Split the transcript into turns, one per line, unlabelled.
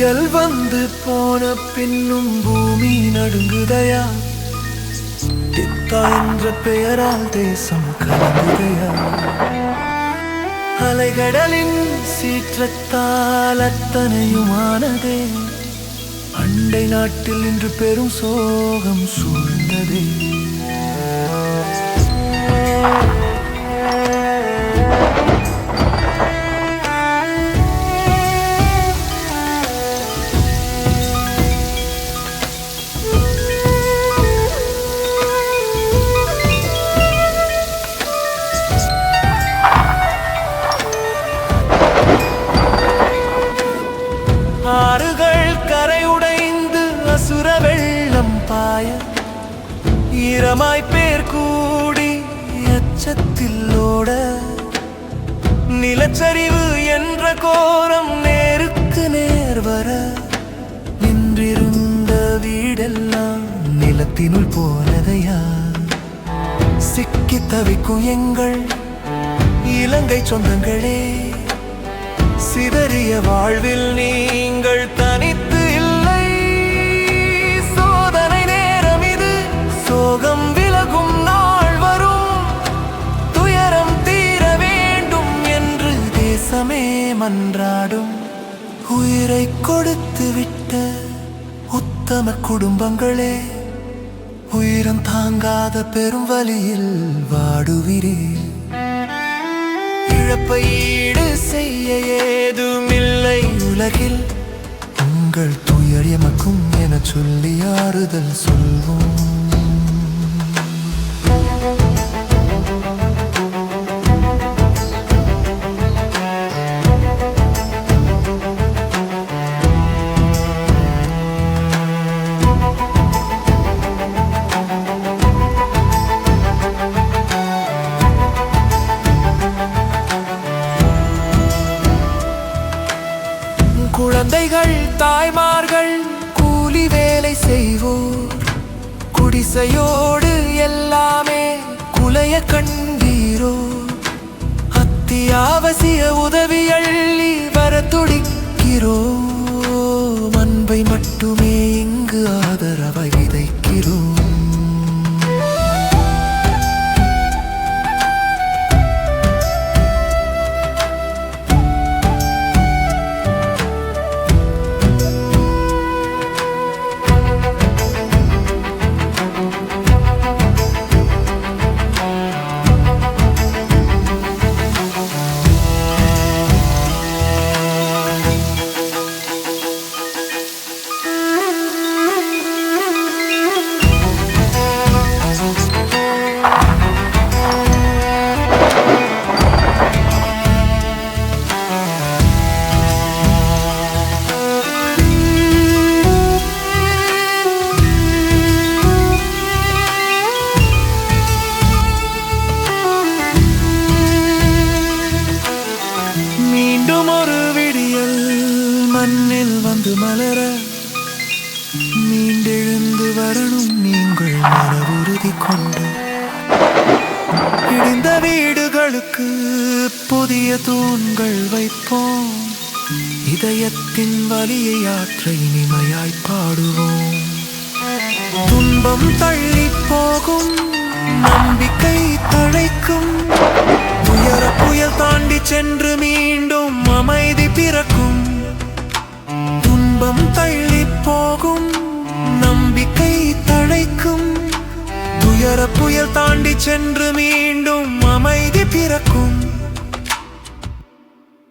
புயல் வந்து போன பின்னும் பூமி நடுங்குதையா? டித்தா என்ற பெயரால் தேசம் கலங்குதையா? அலைகடலின் சீற்றத்தால் அத்தனையுமானதே. அண்டை நாட்டில் இன்று பெரும் சோகம் சூழ்ந்ததே. சுர வெள்ளம் பாய. ஈரமாய் பேர் கூடி அச்சத்தில் ஓட. நிலச்சரிவு என்ற கோரம் நேருக்கு நேர் வர. நின்றிருந்த வீடெல்லாம் நிலத்தினுள் போனதையா? சிக்கி தவிக்கும் எங்கள் இலங்கை சொந்தங்களே. சிதறிய வாழ்வில் நீங்கள் தனித்து மன்றாடும் உயிரை கொடுத்து விட்ட உத்தம குடும்பங்களே உயிரம் தாங்காத பெரும் வழியில் வாடுவிரே. இழப்பை ஈடு செய்ய ஏதுமில்லை உலகில் உங்கள் துயர் எமக்கும் என சொல்லி ஆறுதல் சொல்வோம். தந்தைகள் தாய்மார்கள் கூலி வேலை செய்வோர். குடிசையோடு எல்லாமே குலைய கண்டீரோ. அத்தியாவசிய உதவியள்ளி வர துடிக்கிறோம் மண்ணில் வந்து மலர. மீண்டெழுந்து வரணும் நீங்கள் மன உறுதி கொண்டு. இடிந்த வீடுகளுக்கு புதிய தூண்கள் வைப்போம். இதயத்தின் வலியை ஆற்ற இனிமையாய் பாடுவோம். துன்பம் தள்ளி போகும் நம்பிக்கை தழைக்கும். துயர புயல் தாண்டி சென்று மீண்டும் அமைதி பிறக்கும். துன்பம் தள்ளி போகும் நம்பிக்கை தழைக்கும். துயர புயல் தாண்டி சென்று மீண்டும் அமைதி பிறக்கும்.